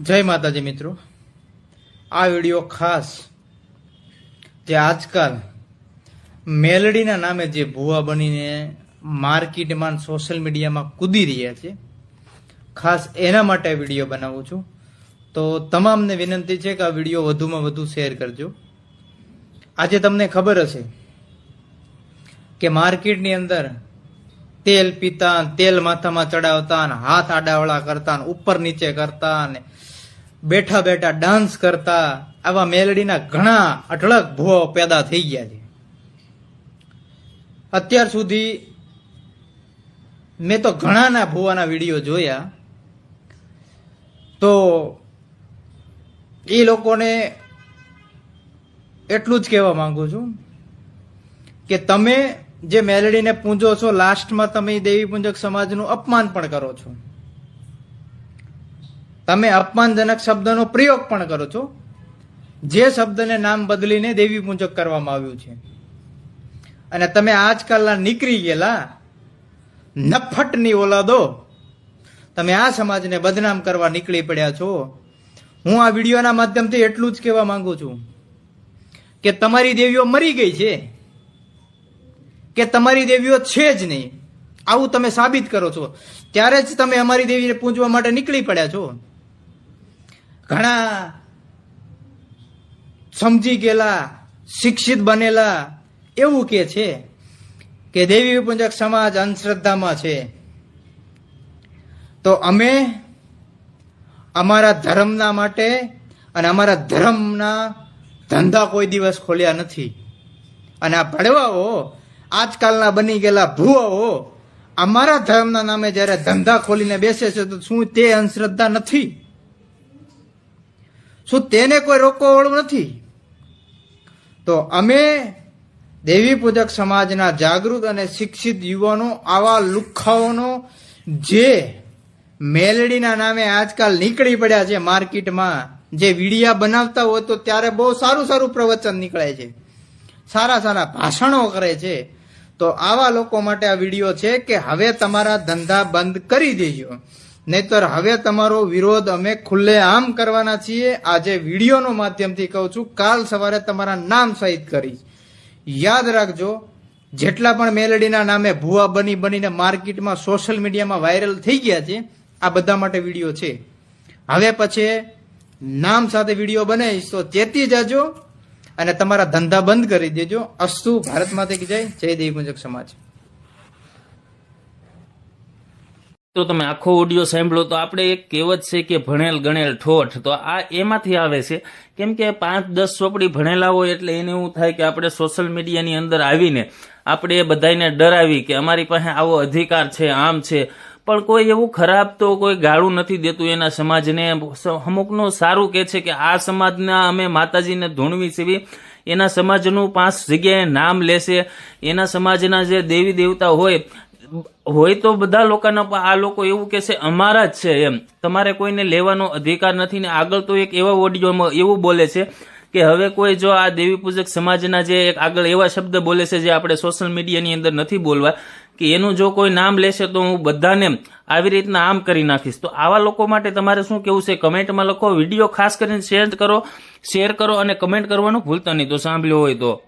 જય માતાજી મિત્રો. આ વીડિયો ખાસ જે આજકાલ મેલડીના નામે જે ભૂવા બનીને માર્કેટમાં સોશિયલ મીડિયામાં કૂદી રહ્યા છે, ખાસ એના માટે વીડિયો બનાવું છું. તો તમામને વિનંતી છે કે આ વીડિયો વધુમાં વધુ શેર કરજો. આજે તમને ખબર હશે કે માર્કેટની અંદર તેલ પીતા તેલ માથામાં ચડાવતા ને હાથ આડાવળા કરતા ઉપર નીચે કરતા ને બેઠા બેઠા ડાન્સ કરતા, આવા મેલડીના ઘણા અઢળક ભૂવો પેદા થઈ ગયા છે. અત્યાર સુધી મેં તો ઘણાના ભૂવાના વીડિયો જોયા. તો એ લોકોને એટલું જ કહેવા માંગુ છું કે તમે જે મેલડીને પૂંજો છો, લાસ્ટમાં તમે દેવી પૂંજક સમાજનું અપમાન પણ કરો છો. તમે અપમાનજનક શબ્દનો પ્રયોગ પણ કરો છો. જે શબ્દને નામ બદલીને દેવી પૂંજક કરવામાં આવ્યું છે. અને તમે આજકાલના નીકળી ગયેલા નફટની ઓલાદો, તમે આ સમાજને બદનામ કરવા નીકળી પડ્યા છો. હું આ વિડીયોના માધ્યમથી એટલું જ કહેવા માંગુ છું કે તમારી દેવીઓ મરી ગઈ છે. કે તમારી દેવીઓ છે જ નહીં. આવું તમે સાબિત કરો છો. ત્યારે જ તમે અમારી દેવીને પૂજવા માટે નીકળી પડ્યા છો. ઘણા સમજી ગયેલા, શિક્ષિત બનેલા એવું કે છે કે દેવી પૂજક સમાજ અંધશ્રદ્ધામાં છે. તો અમે અમારા ધર્મના માટે અને અમારા ધર્મના ધંધા કોઈ દિવસ ખોલ્યા નથી. અને આ ભડવાઓ આજકાલના બની ગયેલા ભૂવાઓ અમારા ધર્મના નામે જ્યારે ધંધા ખોલીને બેસે છે, તો શું તે અંધશ્રદ્ધા નથી? શું તેને કોઈ રોકવા વાળું નથી? તો અમે દેવી પૂજક સમાજના જાગૃત અને શિક્ષિત યુવાનો, આવા લુખ્ખાઓનો જે મેલડીના નામે આજકાલ નીકળી પડ્યા છે માર્કેટમાં, જે વિડિયા બનાવતા હોય તો ત્યારે બહુ સારું સારું પ્રવચન નીકળે છે. સારા સારા ભાષણો કરે છે. તો આવા લોકો માટે આ વીડિયો છે કે હવે તમારા ધંધા બંધ કરી દેજો. નહીતર હવે તમારો વિરોધ અમે ખુલ્લે આમ કરવાના છીએ. આજે વિડીયોનો માધ્યમથી કહું છું, કાલ સવારે તમારા નામ સહિત કરીશ યાદ રાખજો, જેટલા પણ મેલડીના નામે ભૂવા બની બનીને માર્કેટમાં, સોશિયલ મીડિયામાં વાયરલ થઈ ગયા છે, આ બધા માટે વીડિયો છે. હવે પછી નામ સાથે વીડિયો બનાવીશ તો ચેતી જાજો. અને તમારા ધંધા બંધ કરી દેજો. અસ્તુ ભારત કી જય જય દેવી મુજબ સમાજ. તો તમે આખો ઓડિયો સાંભળો તો આપણે એક કહેવત છે કે ભણેલ ગણેલ ઠોઠ. તો આ એમાંથી આવે છે. કેમ કે પાંચ દસ ચોપડી ભણેલા હોય એટલે એને એવું થાય કે આપણે સોશિયલ મીડિયાની અંદર આવીને આપણે બધાને ડરાવી કે અમારી પાસે આવો અધિકાર છે, આમ છે. પણ કોઈ એવું ખરાબ તો કોઈ ગાળું નથી દેતું એના સમાજને. અમુકનું સારું કે છે કે આ સમાજના અમે માતાજીને ધૂણવી સેવી, એના સમાજનું પાંચ જગ્યાએ નામ લેશે. એના સમાજના જે દેવી દેવતા હોય હોય તો બધા લોકોના આ લોકો એવું કે છે, અમારા જ છે એમ. તમારે કોઈને લેવાનો અધિકાર નથી ને આગળ તો એક એવા ઓડિયોમાં એવું બોલે છે કે હવે કોઈ જો આ દેવી પૂજક સમાજના જે એક આગળ એવા શબ્દ બોલે છે જે આપણે સોશિયલ મીડિયાની અંદર નથી બોલવા, કે એનું જો કોઈ નામ લેશે તો હું બધાને આવી રીતના આમ કરી નાખીશ. તો આવા લોકો માટે તમારે શું કેવું છે? કમેન્ટમાં લખો, વીડિયો ખાસ કરીને શેર કરો શેર કરો અને કમેન્ટ કરવાનું ભૂલતા નહીં. તો સાંભળ્યો હોય તો.